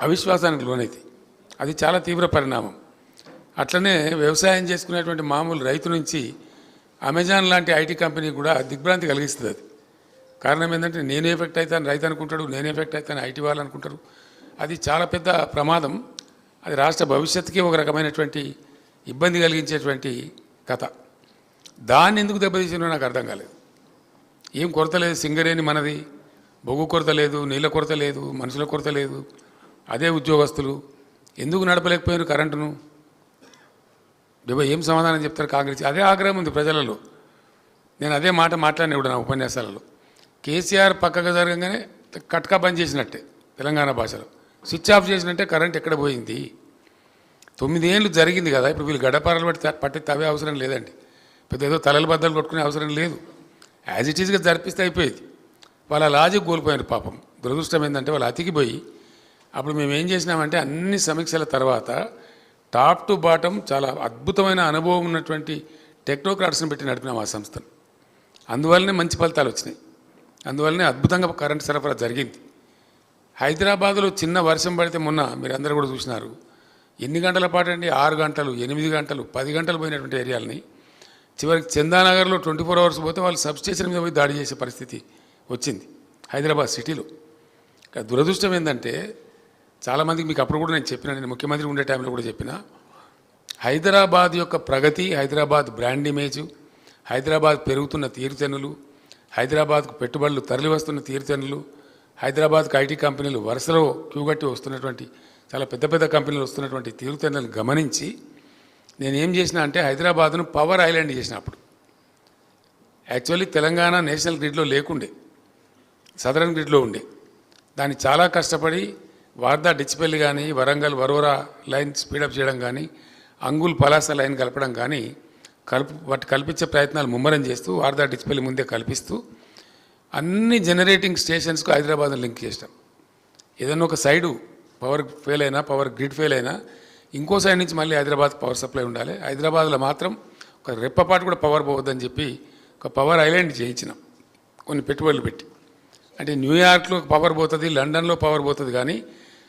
అవిశ్వాసానికి లోనైతే. అది చాలా తీవ్ర పరిణామం. అట్లనే వ్యవసాయం చేసుకునేటువంటి మామూలు రైతు నుంచి అమెజాన్ లాంటి ఐటీ కంపెనీ కూడా దిగ్భ్రాంతి కలిగిస్తుంది అది. కారణం ఏంటంటే నేను ఎఫెక్ట్ అవుతాను రైతు అనుకుంటాడు నేను ఎఫెక్ట్ అవుతాను ఐటీ వాళ్ళు అనుకుంటారు. అది చాలా పెద్ద ప్రమాదం. అది రాష్ట్ర భవిష్యత్తుకి ఒక రకమైనటువంటి ఇబ్బంది కలిగించేటువంటి కథ. దాన్ని ఎందుకు దెబ్బతీసిందో నాకు అర్థం కాలేదు. ఏం కొరత లేదు సింగరేణి మనది. బొగ్గు కొరత లేదు నీళ్ళ కొరత లేదు మనుషుల కొరత లేదు. అదే ఉద్యోగస్తులు. ఎందుకు నడపలేకపోయారు కరెంటును? డెబ్బై ఏం సమాధానం చెప్తారు కాంగ్రెస్ అదే ఆగ్రహం ఉంది ప్రజలలో. నేను అదే మాట మాట్లాడిన ఇప్పుడు నా ఉపన్యాసాలలో. కేసీఆర్ పక్కకు జరగగానే కట్కా బంద్ చేసినట్టే తెలంగాణ భాషలో. స్విచ్ ఆఫ్ చేసినట్టే కరెంట్ ఎక్కడ పోయింది? తొమ్మిదేళ్ళు జరిగింది కదా ఇప్పుడు వీళ్ళు గడపారలు పట్టి పట్టి తవే అవసరం లేదండి. పెద్ద ఏదో తలలు బద్దలు కొట్టుకునే అవసరం లేదు. యాజ్ ఇట్ ఈస్గా జరిపిస్తే అయిపోయేది. వాళ్ళ లాజిక్ కోల్పోయారు పాపం. దురదృష్టం ఏంటంటే వాళ్ళు అతికిపోయి అప్పుడు మేము ఏం చేసినామంటే అన్ని సమీక్షల తర్వాత టాప్ టు బాటం చాలా అద్భుతమైన అనుభవం ఉన్నటువంటి టెక్నోక్రాట్స్ని పెట్టి నడిపినాం ఆ సంస్థను. అందువల్లనే మంచి ఫలితాలు వచ్చినాయి. అందువల్లనే అద్భుతంగా కరెంట్ సరఫరా జరిగింది. హైదరాబాద్లో చిన్న వర్షం పడితే మొన్న మీరు అందరూ కూడా చూసినారు. ఎన్ని గంటల పాటు అండి ఆరు గంటలు ఎనిమిది గంటలు పది గంటలు పోయినటువంటి ఏరియాలని. చివరికి చందానగర్లో ట్వంటీ ఫోర్ అవర్స్ పోతే వాళ్ళు సబ్స్టేషన్ మీద పోయి దాడి చేసే పరిస్థితి వచ్చింది. హైదరాబాద్ సిటీలో. దురదృష్టం ఏంటంటే చాలామందికి మీకు అప్పుడు కూడా నేను చెప్పిన నేను ముఖ్యమంత్రి ఉండే టైంలో కూడా చెప్పిన హైదరాబాద్ యొక్క ప్రగతి హైదరాబాద్ బ్రాండ్ ఇమేజ్ హైదరాబాద్ పెరుగుతున్న తీరుతెన్నులు హైదరాబాద్కు పెట్టుబడులు తరలివస్తున్న తీరుతెన్నులు హైదరాబాద్కు ఐటీ కంపెనీలు వరుసలో క్యూగట్టి వస్తున్నటువంటి చాలా పెద్ద పెద్ద కంపెనీలు వస్తున్నటువంటి తీరుతెన్నులను గమనించి నేను ఏం చేసిన అంటే హైదరాబాద్ను పవర్ ఐలాండ్ చేసిన అప్పుడు. యాక్చువల్లీ తెలంగాణ నేషనల్ గ్రిడ్లో లేకుండే. సదరన్ గ్రిడ్లో ఉండే. దాన్ని చాలా కష్టపడి వార్దా డిచ్చిపల్లి కానీ వరంగల్ వరోరా లైన్ స్పీడప్ చేయడం కానీ అంగుల్ పలాస లైన్ కలపడం కానీ కలుపు వాటి కల్పించే ప్రయత్నాలు ముమ్మరం చేస్తూ వార్దా డిచ్చిపల్లి ముందే కల్పిస్తూ అన్ని జనరేటింగ్ స్టేషన్స్కు హైదరాబాద్ లింక్ చేసినాం. ఏదైనా ఒక సైడు పవర్ ఫెయిల్ అయినా పవర్ గ్రిడ్ ఫెయిల్ అయినా ఇంకో సైడ్ నుంచి మళ్ళీ హైదరాబాద్ పవర్ సప్లై ఉండాలి. హైదరాబాద్లో మాత్రం ఒక రెప్పపాటు కూడా పవర్ పోవద్దని చెప్పి ఒక పవర్ ఐలాండ్ చేయించినాం. కొన్ని పెట్టుబడులు పెట్టి. అంటే న్యూయార్క్లో పవర్ పోతుంది లండన్లో పవర్ పోతుంది కానీ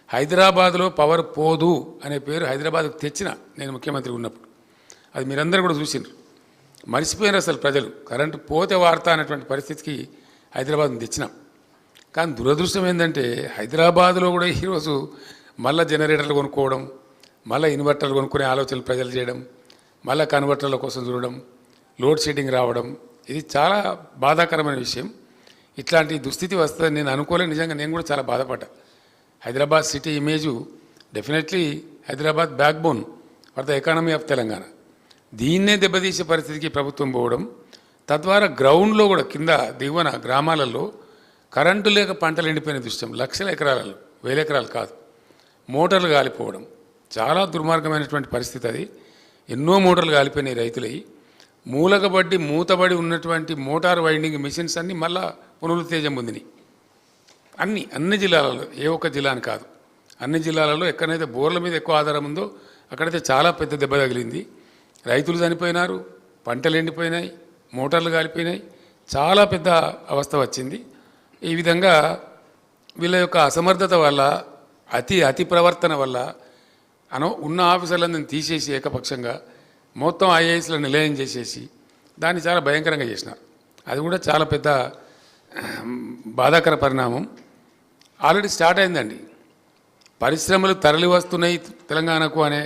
హైదరాబాద్లో పవర్ పోదు అనే పేరు హైదరాబాద్కు తెచ్చిన నేను ముఖ్యమంత్రి ఉన్నప్పుడు. అది మీరందరూ కూడా చూసిండ్రు. మర్చిపోయారు అసలు ప్రజలు. కరెంటు పోతే వార్త అనేటువంటి పరిస్థితికి హైదరాబాద్ని తెచ్చినాం. కానీ దురదృష్టం ఏంటంటే హైదరాబాద్లో కూడా ఈరోజు మళ్ళీ జనరేటర్లు కొనుక్కోవడం మళ్ళీ ఇన్వర్టర్లు కొనుక్కునే ఆలోచనలు ప్రజలు చేయడం మళ్ళీ కన్వర్టర్ల కోసం చూడడం లోడ్ షెడ్డింగ్ రావడం ఇది చాలా బాధాకరమైన విషయం. ఇట్లాంటి దుస్థితి వస్తుందని నేను అనుకోలే నిజంగా నేను కూడా చాలా బాధపడ్డా. Hyderabad city image definitely Hyderabad backbone for the economy of Telangana. దీన్నే దెబ్బతీసే పరిస్థితికి ప్రభుత్వం పోవడం తద్వారా గ్రౌండ్లో కూడా కింద దిగువన గ్రామాలలో కరెంటు లేక పంటలు ఎండిపోయిన దృశ్యం లక్షల ఎకరాలలో వేల ఎకరాలు కాదు మోటార్లు కాలిపోవడం చాలా దుర్మార్గమైనటువంటి పరిస్థితి అది. ఎన్నో మోటార్లు కాలిపోయినాయి రైతులవి మూలకబడ్డి మూతబడి ఉన్నటువంటి మోటార్ వైండింగ్ మిషన్స్ అన్నీ మళ్ళా పునరుత్తేజం పొందినాయి అన్ని అన్ని జిల్లాలలో ఏ ఒక్క జిల్లా అని కాదు. అన్ని జిల్లాలలో ఎక్కడైతే బోర్ల మీద ఎక్కువ ఆధారం ఉందో అక్కడైతే చాలా పెద్ద దెబ్బ తగిలింది. రైతులు చనిపోయినారు పంటలు ఎండిపోయినాయి మోటార్లు కాలిపోయినాయి చాలా పెద్ద అవస్థ వచ్చింది. ఈ విధంగా వీళ్ళ యొక్క అసమర్థత వల్ల అతి అతి ప్రవర్తన వల్ల అన ఉన్న ఆఫీసర్లందరినీ తీసేసి ఏకపక్షంగా మొత్తం ఐఏఎస్లో నిలయం చేసేసి దాన్ని చాలా భయంకరంగా చేసినారు అది కూడా చాలా పెద్ద బాధాకర పరిణామం. ఆల్రెడీ స్టార్ట్ అయిందండి. పరిశ్రమలు తరలి వస్తున్నాయి తెలంగాణకు అనే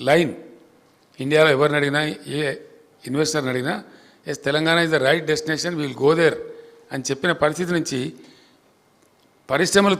లైన్. ఇండియాలో ఎవరిని అడిగినా ఏ ఇన్వెస్టర్ని అడిగినా yes Telangana is the right destination will go there అని చెప్పిన పరిస్థితి నుంచి పరిశ్రమలు